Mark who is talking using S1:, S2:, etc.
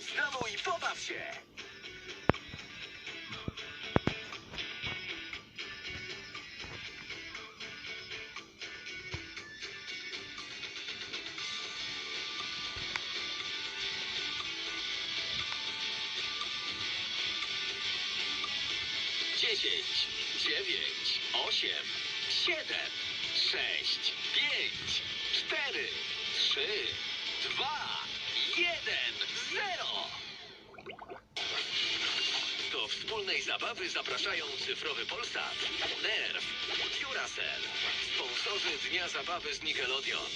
S1: znowu i pobaw się! Dziesięć, dziewięć, osiem, siedem, sześć, pięć, cztery, trzy, dwa, jeden, zero. Do wspólnej zabawy zapraszają cyfrowy Polsat, Nerw, Duracell, sponsorzy Dnia Zabawy z Nickelodeon.